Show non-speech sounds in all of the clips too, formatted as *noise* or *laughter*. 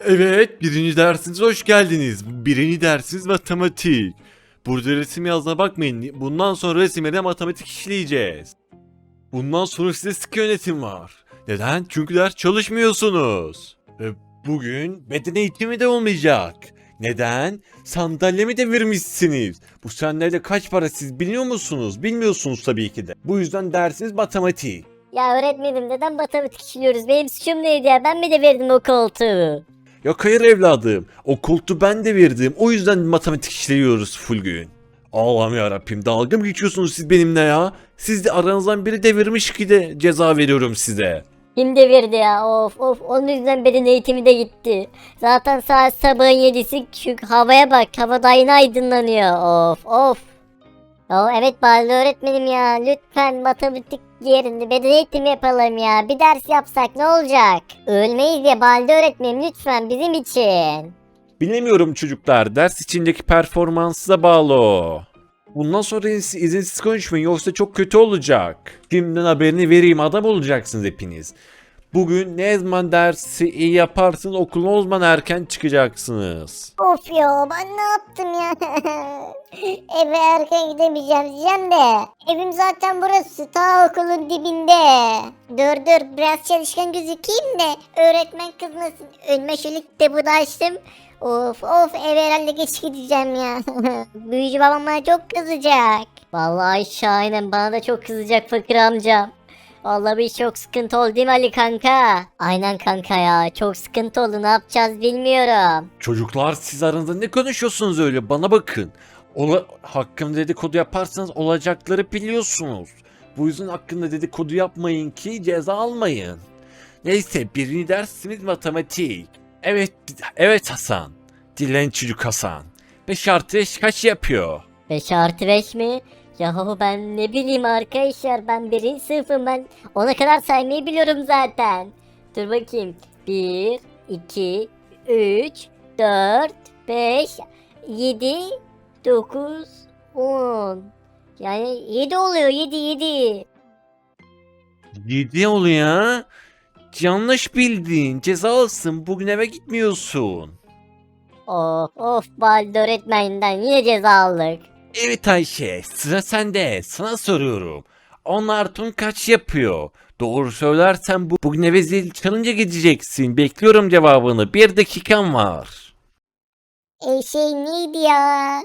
Evet, birinci dersinize hoş geldiniz. Birinci dersiniz matematik. Burada resim yazdığına bakmayın. Bundan sonra resimlere matematik işleyeceğiz. Bundan sonra size sıkı yönetim var. Neden? Çünkü ders çalışmıyorsunuz. Ve bugün beden eğitimi de olmayacak. Neden? Sandalyemi devirmişsiniz. Bu sandalye kaç para siz biliyor musunuz? Bilmiyorsunuz tabii ki de. Bu yüzden dersiniz matematik. Ya öğretmenim neden matematik işliyoruz? Benim suçum neydi ya? Ben mi de verdim o koltuğu? Yok hayır evladım. O koltuğu ben de verdim. O yüzden matematik işliyoruz full gün. Allah'ım yarabbim dalga mı geçiyorsunuz siz benimle ya? Siz de aranızdan biri devirmiş ki de ceza veriyorum size. Kim devirdi ya? Of of onun yüzden beden eğitimi de gitti. Zaten saat sabahın yedisi çünkü havaya bak hava da yine aydınlanıyor. Of of. Ya evet Ballı öğretmenim ya lütfen matematik yerinde beden eğitimi yapalım ya. Bir ders yapsak ne olacak? Ölmeyiz ya Ballı öğretmenim lütfen bizim için. Bilemiyorum çocuklar. Ders içindeki performansınıza bağlı o. Bundan sonra iz- izinsiz konuşmayın yoksa çok kötü olacak. Şimdiden haberini vereyim adam olacaksınız hepiniz. Bugün ne zaman dersi iyi yaparsınız okulun o zaman erken çıkacaksınız. Of ya ben ne yaptım ya? *laughs* Eve erken gidemeyeceğim diyeceğim de. Evim zaten burası ta okulun dibinde. Dur dur biraz çalışkan gözükeyim de öğretmen kızmasın. Önüme şöyle kitabı açtım. Of of eve herhalde geç gideceğim ya. *laughs* Büyücü babam çok kızacak. Vallahi şahinim bana da çok kızacak fakir amcam. Vallahi bir çok sıkıntı oldu değil mi Ali kanka? Aynen kanka ya çok sıkıntı oldu ne yapacağız bilmiyorum. Çocuklar siz aranızda ne konuşuyorsunuz öyle bana bakın. Ola, hakkında dedikodu yaparsanız olacakları biliyorsunuz. Bu yüzden hakkında dedikodu yapmayın ki ceza almayın. Neyse birinci dersimiz matematik. Evet, evet Hasan. Dilen çocuk Hasan. 5 artı 5 kaç yapıyor? 5 artı 5 mi? Yahu ben ne bileyim arkadaşlar ben birinci sınıfım ben ona kadar saymayı biliyorum zaten. Dur bakayım. 1, 2, 3, 4, 5, 7, 9, 10. Yani 7 oluyor 7 7. 7 oluyor? Yanlış bildin. Cezalısın. Bugün eve gitmiyorsun. Of of Balde öğretmeninden yine ceza aldık. Evet Ayşe, sıra sende. Sana soruyorum. 10 artın kaç yapıyor? Doğru söylersen bu, bugün eve zil çalınca gideceksin. Bekliyorum cevabını. Bir dakikan var. E şey neydi ya?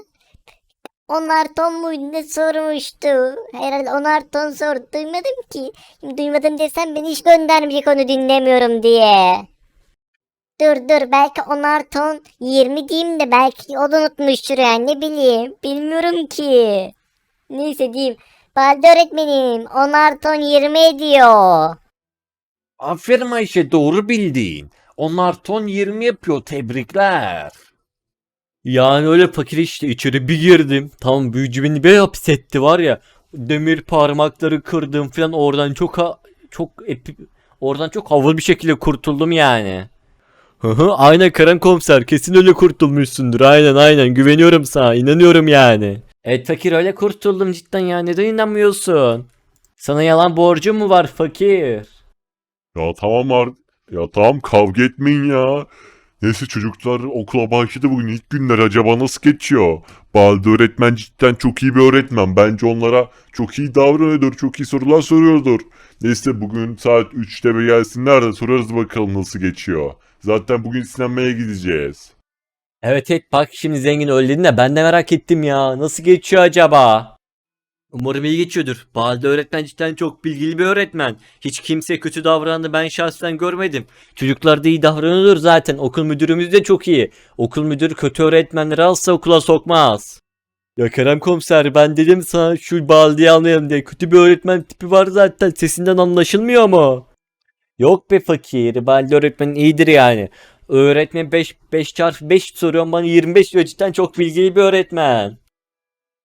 Onlar ton muydu ne sormuştu? Herhalde onar ton sordu. Duymadım ki. Duymadım desem beni hiç göndermeyecek onu dinlemiyorum diye. Dur dur belki onar ton 20 diyeyim de belki o da unutmuştur yani ne bileyim. Bilmiyorum ki. Neyse diyeyim. Balde öğretmenim onar ton 20 ediyor. Aferin Ayşe doğru bildin. 10 artın 20 yapıyor. Tebrikler. Yani öyle fakir işte içeri bir girdim. Tam büyücü beni bir hapsetti var ya. Demir parmakları kırdım falan oradan çok ha- çok epi oradan çok havalı bir şekilde kurtuldum yani. Hı aynen Kerem komiser kesin öyle kurtulmuşsundur aynen aynen güveniyorum sana inanıyorum yani. Evet fakir öyle kurtuldum cidden ya neden inanmıyorsun? Sana yalan borcum mu var fakir? Ya tamam ar ya tamam kavga etmeyin ya. Neyse çocuklar okula başladı bugün ilk günler acaba nasıl geçiyor? Balde öğretmen cidden çok iyi bir öğretmen. Bence onlara çok iyi davranıyordur, çok iyi sorular soruyordur. Neyse bugün saat 3'te bir gelsinler de sorarız bakalım nasıl geçiyor. Zaten bugün sinemaya gideceğiz. Evet evet bak şimdi zengin öldün de ben de merak ettim ya. Nasıl geçiyor acaba? Umarım iyi geçiyordur. Balde öğretmen cidden çok bilgili bir öğretmen. Hiç kimse kötü davrandı ben şahsen görmedim. Çocuklar da iyi davranıyordur zaten. Okul müdürümüz de çok iyi. Okul müdürü kötü öğretmenleri alsa okula sokmaz. Ya Kerem komiser ben dedim sana şu baldeyi almayalım diye. Kötü bir öğretmen tipi var zaten. Sesinden anlaşılmıyor mu? Yok be fakir. Balde öğretmen iyidir yani. Öğretmen 5 5 çarpı 5 soruyor bana 25 diyor cidden çok bilgili bir öğretmen.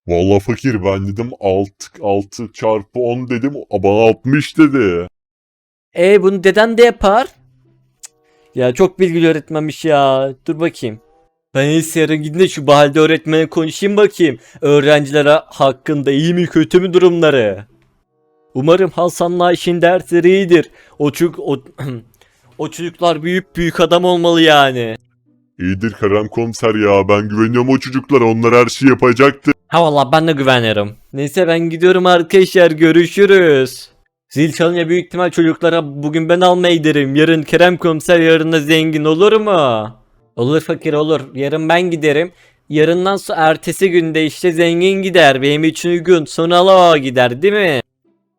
Vallahi fakir ben dedim 6, 6 çarpı 10 dedim bana 60 dedi. E bunu deden de yapar. Cık. Ya çok bilgili öğretmenmiş ya. Dur bakayım. Ben en iyisi yarın gidin de şu Bahalde öğretmene konuşayım bakayım. Öğrencilere hakkında iyi mi kötü mü durumları. Umarım Hasan'la işin dersleri iyidir. O çünkü o, *clears throat* O çocuklar büyük büyük adam olmalı yani. İyidir Kerem komiser ya ben güveniyorum o çocuklara onlar her şeyi yapacaktır. Ha valla ben de güvenirim. Neyse ben gidiyorum arkadaşlar görüşürüz. Zil çalınca büyük ihtimal çocuklara bugün ben almaya giderim. Yarın Kerem komiser yarın da zengin olur mu? Olur fakir olur. Yarın ben giderim. Yarından sonra ertesi günde işte zengin gider. Benim için uygun. Sonra ala gider değil mi?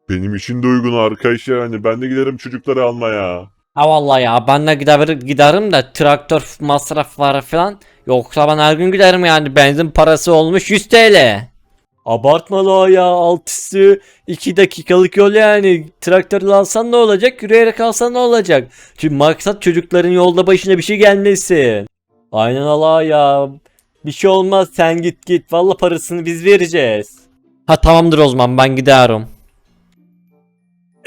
Benim için de uygun arkadaşlar hani ben de giderim çocukları almaya. Ha vallahi ya ben de gider, giderim de traktör masrafları falan. Yoksa ben her gün giderim yani benzin parası olmuş 100 TL. Abartma la ya altısı 2 dakikalık yol yani. Traktörle alsan ne olacak yürüyerek alsan ne olacak. Çünkü maksat çocukların yolda başına bir şey gelmesin. Aynen Allah ya. Bir şey olmaz sen git git valla parasını biz vereceğiz. Ha tamamdır o zaman ben giderim.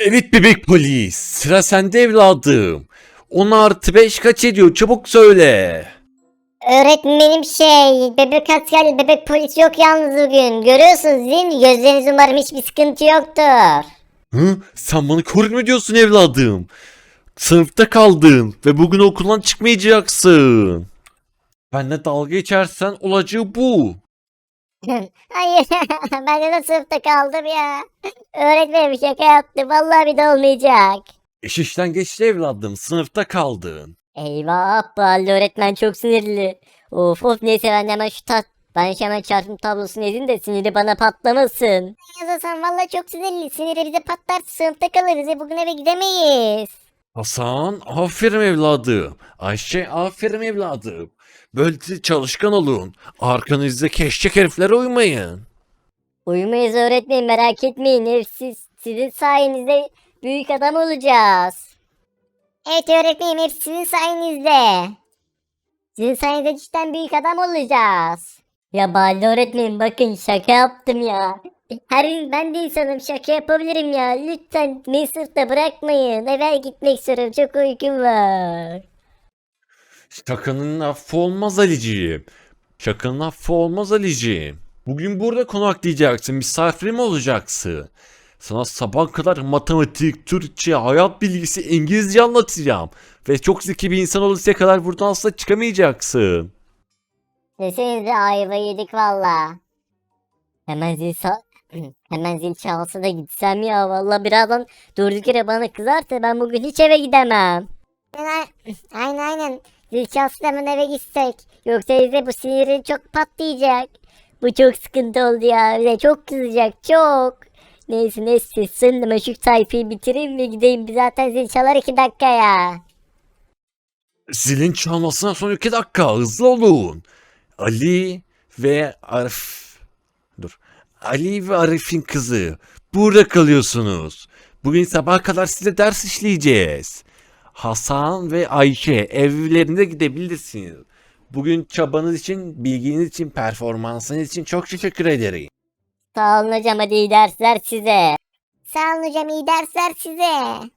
Evet bebek polis. Sıra sende evladım. 10 artı 5 kaç ediyor? Çabuk söyle. Öğretmenim şey bebek asker bebek polis yok yalnız bugün. Görüyorsunuz değil mi? Gözleriniz umarım hiçbir sıkıntı yoktur. Hı? Sen bana kork mu diyorsun evladım? Sınıfta kaldın ve bugün okuldan çıkmayacaksın. Benle dalga geçersen olacağı bu. *laughs* Hayır *laughs* ben de sınıfta kaldım ya. Öğretmenim şaka yaptı vallahi bir de olmayacak. İş işten geçti evladım. Sınıfta kaldın. Eyvah halde öğretmen çok sinirli. Of of neyse ben de hemen şu tat ben hemen çarpım tablosunu yazayım da siniri bana patlamasın. Yazarsan valla çok sinirli. Siniri bize patlar sınıfta kalırız. E, bugün eve gidemeyiz. Hasan aferin evladım. Ayşe aferin evladım. Böyle çalışkan olun. Arkanızda eşek heriflere uymayın. Uyumayız öğretmeyin merak etmeyin. Hep siz, sizin sayenizde büyük adam olacağız. Evet öğretmenim hep sizin sayenizde. Sizin sayenizde cidden büyük adam olacağız. Ya Balde öğretmenim bakın şaka yaptım ya. Her gün ben de insanım şaka yapabilirim ya. Lütfen beni sırtta bırakmayın. Eve gitmek istiyorum çok uykum var. Şakanın affı olmaz Aliciğim. Şakanın affı olmaz Aliciğim. Bugün burada konaklayacaksın. Misafirim olacaksın. Sana sabah kadar matematik, Türkçe, hayat bilgisi, İngilizce anlatacağım. Ve çok zeki bir insan olursa kadar buradan asla çıkamayacaksın. Desenize ayva yedik valla. Hemen zil Hemen zil çalsa da gitsem ya valla birazdan durduk yere bana kızarsa ben bugün hiç eve gidemem. Aynen *laughs* aynen. Zil çalsa da hemen eve gitsek. Yoksa bize bu siniri çok patlayacak. Bu çok sıkıntı oldu ya. Bize çok kızacak çok. Neyse neyse de şu sayfayı bitireyim ve gideyim. Zaten zil çalar iki dakikaya. Zilin çalmasına son iki dakika hızlı olun. Ali ve Arif... Ali ve Arif'in kızı. Burada kalıyorsunuz. Bugün sabah kadar size ders işleyeceğiz. Hasan ve Ayşe evlerine gidebilirsiniz. Bugün çabanız için, bilginiz için, performansınız için çok teşekkür ederim. Sağ olun hocam hadi iyi dersler size. Sağ olun hocam iyi dersler size.